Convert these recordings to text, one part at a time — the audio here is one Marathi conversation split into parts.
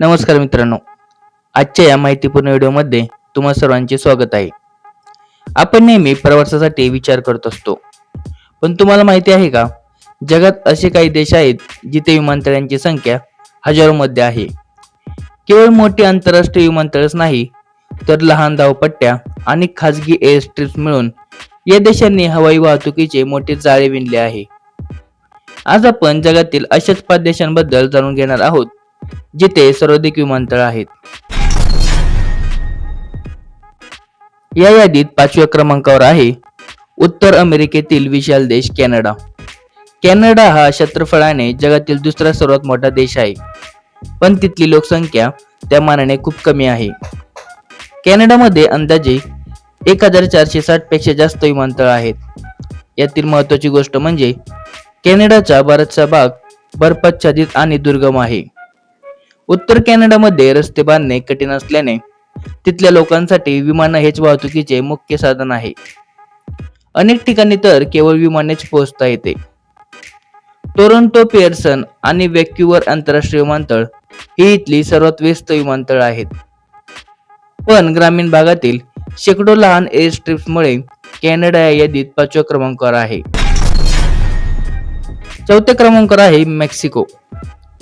नमस्कार मित्रांनो. आजच्या या माहितीपूर्ण व्हिडिओमध्ये तुम्हा सर्वांचे स्वागत आहे. आपण नेहमी प्रवासासाठी विचार करत असतो. पण तुम्हाला माहिती आहे का? जगात असे काही देश आहेत जिथे विमानतळांची संख्या हजारोमध्ये आहे. केवळ मोठी आंतरराष्ट्रीय विमानतळच नाही तर लहान धावपट्ट्या आणि खाजगी एअर स्ट्रिप्स मिळून या देशांनी हवाई वाहतुकीचे मोठे जाळे विणले आहे. आज आपण जगातील अशाच पाच देशांबद्दल जाणून घेणार आहोत. जिथे सर्वाधिक विमानतळ आहेत. या यादीत पाचव्या क्रमांकावर आहे उत्तर अमेरिकेतील विशाल देश कॅनडा. कॅनडा हा क्षेत्रफळाने जगातील दुसरा सर्वात मोठा देश आहे. पण तिथली लोकसंख्या त्या मानाने खूप कमी आहे. कॅनडामध्ये अंदाजे एक हजार चारशे साठपेक्षा जास्त विमानतळ आहेत. यातील महत्वाची गोष्ट म्हणजे कॅनडाचा बराचसा भाग बर्फाच्छादित आणि दुर्गम आहे. उत्तर कॅनडामध्ये रस्ते बांधणे कठीण असल्याने तिथल्या लोकांसाठी विमान हेच वाहतुकीचे मुख्य साधन आहे. अनेक ठिकाणी तर केवळ विमानेच पोहोचता येते. टोरंटो पेअर्सन आणि वॅक्युअर आंतरराष्ट्रीय विमानतळ ही इथली सर्वात व्यस्त विमानतळ आहेत. पण ग्रामीण भागातील शेकडो लहान एअर स्ट्रिप्समुळे कॅनडा या यादीत पाचव्या क्रमांकावर आहे. चौथ्या क्रमांकावर आहे मेक्सिको.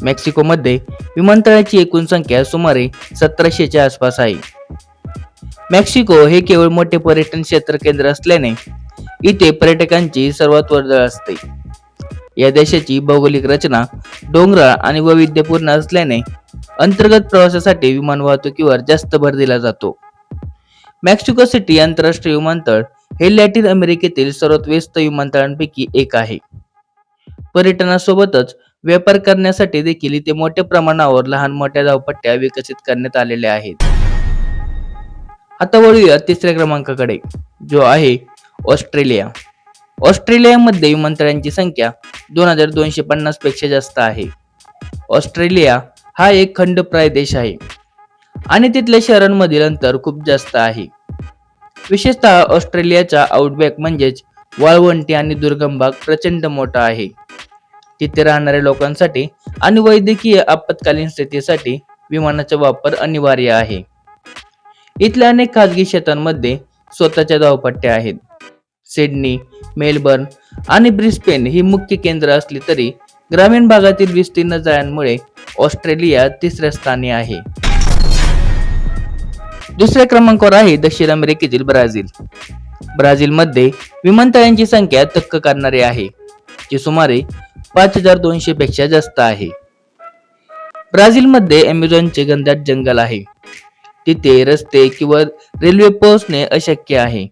मेक्सिकोमध्ये विमानतळाची एकूण संख्या सुमारे सतराशेच्या आसपास आहे. मेक्सिको हे केवळ मोठे पर्यटन क्षेत्र केंद्र असल्याने इथे पर्यटकांची सर्वात वर्दळ असते. या देशाची भौगोलिक रचना डोंगराळ आणि वैविध्यपूर्ण असल्याने अंतर्गत प्रवासासाठी विमान वाहतुकीवर जास्त भर दिला जातो. मेक्सिको सिटी आंतरराष्ट्रीय विमानतळ हे लॅटिन अमेरिकेतील सर्वात व्यस्त विमानतळांपैकी एक आहे. पर्यटनासोबतच व्यापार करण्यासाठी देखील इथे मोठ्या प्रमाणावर लहान मोठ्या धावपट्ट्या विकसित करण्यात आलेल्या आहेत. आता वळूया तिसऱ्या क्रमांकाकडे जो आहे ऑस्ट्रेलिया. ऑस्ट्रेलियामध्ये विमानतळांची संख्या दोन हजार दोनशे पन्नासपेक्षा जास्त आहे. ऑस्ट्रेलिया हा एक खंड प्रदेश आहे आणि तिथल्या शहरांमधील अंतर खूप जास्त आहे. विशेषतः ऑस्ट्रेलियाचा आउटबॅक म्हणजेच वाळवंटी आणि दुर्गम भाग प्रचंड मोठा आहे. तिथे राहणाऱ्या लोकांसाठी आणि वैद्यकीय आपत्कालीन स्थितीसाठी विमानाचा वापर अनिवार्य आहे. इथल्या अनेक खाजगी शेतांमध्ये स्वतःच्या धावपट्ट्या आहेत. सिडनी मेलबर्न आणि ब्रिस्पेन ही मुख्य केंद्र असली तरी ग्रामीण भागातील विस्तीर्ण जाळ्यांमुळे ऑस्ट्रेलिया तिसऱ्या स्थानी आहे. दुसऱ्या क्रमांकावर आहे दक्षिण अमेरिकेतील ब्राझील. ब्राझीलमध्ये विमानतळांची संख्या थक्क करणारी आहे जी सुमारे पाच हजार दोनशे पेक्षा जास्त आहे. ब्राझीलमध्ये अमेझॉनचे घनदाट जंगल आहे. तिथे रस्ते किंवा रेल्वे पोहोचणे अशक्य आहे.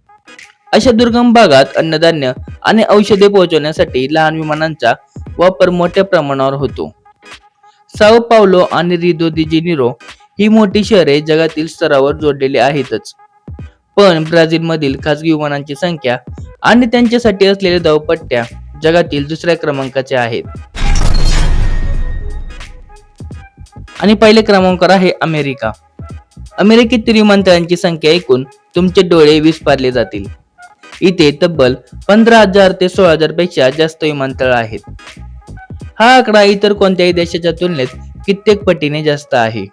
अशा दुर्गम भागात अन्नधान्य आणि औषधे पोहोचवण्यासाठी लहान विमानांचा वापर मोठ्या प्रमाणावर होतो. साओ पावलो आणि रिदो दी जेनिरो ही मोठी शहरे जगातील स्तरावर जोडलेली आहेतच. पण ब्राझीलमधील खासगी विमानांची संख्या आणि त्यांच्यासाठी असलेल्या धावपट्ट्या जगातील दुसऱ्या क्रमांकाचे आहेत. आणि पहिले क्रमांकावर आहे अमेरिका. अमेरिकेतील विमानतळांची संख्या ऐकून तुमचे डोळे विस्पारले जातील. इथे तब्बल पंधरा हजार ते सोळा हजारपेक्षा जास्त विमानतळ आहेत. हा आकडा इतर कोणत्याही देशाच्या तुलनेत कित्येक पटीने जास्त आहे.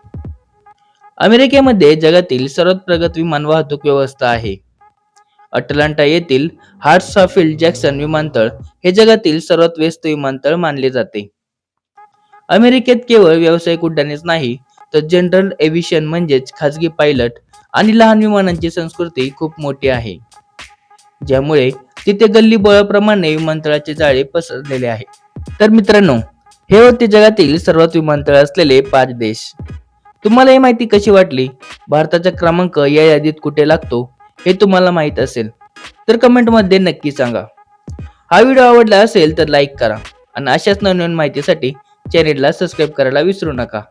अमेरिकेमध्ये जगातील सर्वात प्रगत विमान वाहतूक व्यवस्था आहे. अटलांटा येथील हार्ट्सफील्ड जॅक्सन विमानतळ हे जगातील सर्वात व्यस्त विमानतळ मानले जाते. अमेरिकेत केवळ व्यावसायिक उड्डाणेच नाही तर जनरल एव्हिशन म्हणजेच खाजगी पायलट आणि लहान विमानांची संस्कृती खूप मोठी आहे. ज्यामुळे तिथे गल्ली बोळाप्रमाणे विमानतळाचे जाळे पसरलेले आहे तर मित्रांनो हे होते जगातील सर्वात विमानतळ असलेले पाच देश. तुम्हाला ही माहिती कशी वाटली? भारताचा क्रमांक या यादीत कुठे लागतो? हे तुम्हाला माहीत असेल. तर कमेंटमध्ये नक्की सांगा. हा व्हिडिओ आवडला असेल तर लाईक करा आणि अशाच नवीन माहितीसाठी चॅनेलला सबस्क्राईब करायला विसरू नका.